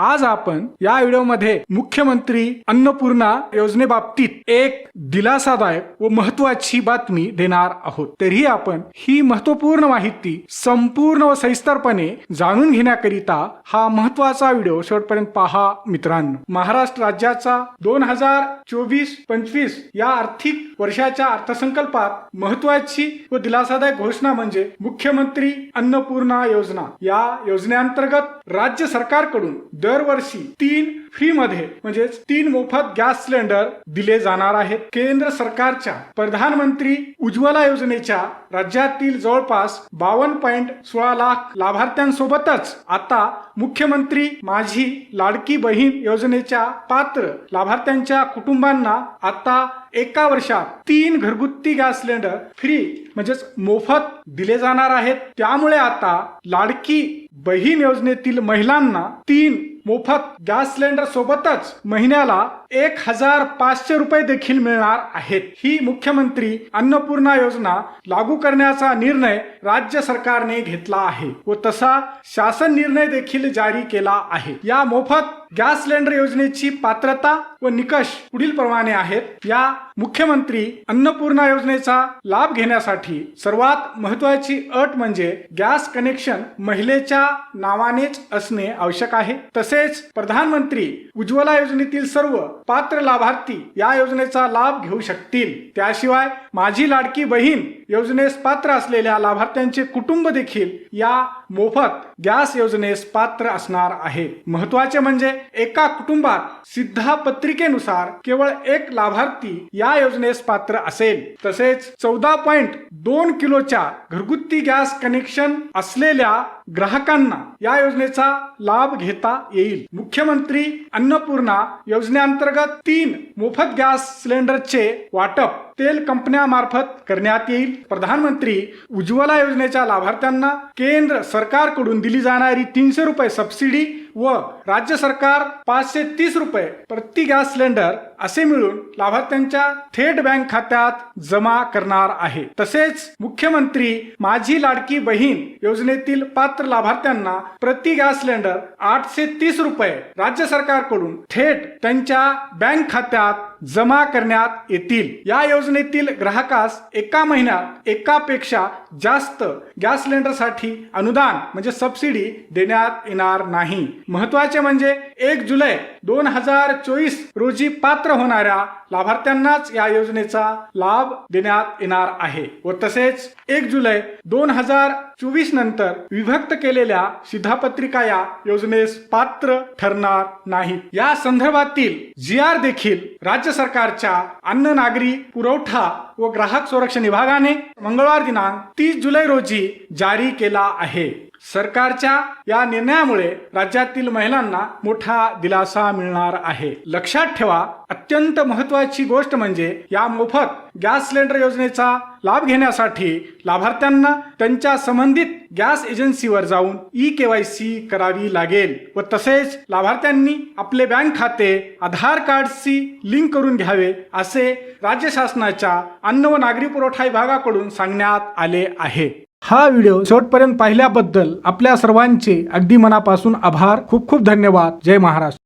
आज आपण या व्हिडिओमध्ये मुख्यमंत्री अन्नपूर्णा योजनेबाबतीत एक दिलासादायक व महत्वाची बातमी देणार आहोत. तरीही आपण ही महत्त्वपूर्ण माहिती संपूर्ण व सविस्तरपणे जाणून घेण्याकरिता हा महत्त्वाचा व्हिडिओ शेवटपर्यंत पहा मित्रांनो. महाराष्ट्र राज्याचा दोन हजार चोवीस पंचवीस या आर्थिक वर्षाच्या अर्थसंकल्पात महत्वाची व दिलासादायक घोषणा म्हणजे मुख्यमंत्री अन्नपूर्णा योजना. या योजनेअंतर्गत राज्य सरकारकडून दरवर्षी तीन फ्री मध्ये म्हणजेच तीन मोफत गॅस सिलेंडर दिले जाणार आहेत. केंद्र सरकारच्या प्रधानमंत्री उज्ज्वला योजनेच्या राज्यातील जवळपास बावन्न पॉईंट सोळा लाख लाभार्थ्यांसोबतच आता मुख्यमंत्री माझी लाडकी बहीण योजनेच्या पात्र लाभार्थ्यांच्या कुटुंबांना आता एका वर्षात तीन घरगुती गॅस सिलेंडर फ्री म्हणजेच मोफत दिले जाणार आहेत. त्यामुळे आता लाडकी बहीण योजनेतील महिलांना तीन मोफत गॅस सिलेंडर सोबतच महिन्याला एक हजार पाचशे रुपये देखील मिळणार आहेत. ही मुख्यमंत्री अन्नपूर्णा योजना लागू करण्याचा निर्णय राज्य सरकारने घेतला आहे व तसा शासन निर्णय देखील जारी केला आहे. या मोफत गॅस सिलेंडर योजनेची पात्रता व निकष पुढील प्रमाणे आहेत. या मुख्यमंत्री अन्नपूर्णा योजनेचा लाभ घेण्यासाठी सर्वात महत्वाची अट म्हणजे गॅस कनेक्शन महिलेच्या नावानेच असणे आवश्यक आहे. तसेच प्रधानमंत्री उज्ज्वला योजनेतील सर्व पात्र लाभार्थी या योजनेचा लाभ घेऊ शकतील. त्याशिवाय माझी लाडकी बहीण योजनेस पात्र असलेल्या लाभार्थ्यांचे कुटुंब देखील या मोफत गॅस योजनेस पात्र असणार आहे. महत्त्वाचे म्हणजे एका कुटुंबात सिद्धा पत्रिकेनुसार केवळ एक लाभार्थी या योजनेस पात्र असेल. तसेच चौदा पॉइंट दोन किलोच्या घरगुती गॅस कनेक्शन असलेल्या ग्राहकांना या योजनेचा लाभ घेता येईल. मुख्यमंत्री अन्नपूर्णा योजनेअंतर्गत तीन मोफत गॅस सिलेंडरचे वाटप तेल कंपन्यामार्फत करण्यात येईल. प्रधानमंत्री उज्ज्वला योजनेच्या लाभार्थ्यांना केंद्र सरकारकडून दिली जाणारी तीनशे रुपये सबसिडी व राज्य सरकार पाचशे तीस रुपये प्रति गॅस सिलेंडर असे मिळून लाभार्थ्यांच्या थेट बँक खात्यात जमा करणार आहे. तसेच मुख्यमंत्री माझी लाडकी बहीण योजनेतील पात्र लाभार्थ्यांना प्रति गॅस सिलेंडर आठशे तीस रुपये राज्य सरकारकडून थेट त्यांच्या बँक खात्यात जमा करण्यात येतील. या योजनेतील ग्राहकास एका महिन्यात एकापेक्षा जास्त गॅस सिलेंडरसाठी अनुदान म्हणजे सबसिडी देण्यात येणार नाही. महत्त्वाचे म्हणजे एक जुलै दोन हजार चोवीस रोजी पात्र होणाऱ्या लाभार्थ्यांनाच या योजनेचा लाभ देण्यात येणार आहे व तसेच एक जुलै दोन हजार चोवीस नंतर विभक्त केलेल्या शिधापत्रिका या योजनेस पात्र ठरणार नाही. या संदर्भातील जी आर देखील राज्य सरकारच्या अन्न नागरी पुरवठा व ग्राहक संरक्षण विभागाने मंगळवार दिनांक तीस जुलै रोजी जारी केला आहे. सरकारच्या या निर्णयामुळे राज्यातील महिलांना मोठा दिलासा मिळणार आहे. लक्षात ठेवा अत्यंत महत्वाची गोष्ट म्हणजे या मोफत गॅस सिलेंडर योजनेचा लाभ घेण्यासाठी लाभार्थ्यांना त्यांच्या संबंधित गॅस एजन्सीवर जाऊन ई केवायसी करावी लागेल व तसेच लाभार्थ्यांनी आपले बँक खाते आधार कार्डशी लिंक करून घ्यावे असे राज्य शासनाच्या अन्न व नागरी पुरवठा विभागाकडून सांगण्यात आले आहे. हा व्हिडिओ शेवटपर्यंत पाहिल्याबद्दल आपल्या सर्वांचे अगदी मनापासून आभार. खूप खूप धन्यवाद. जय महाराष्ट्र.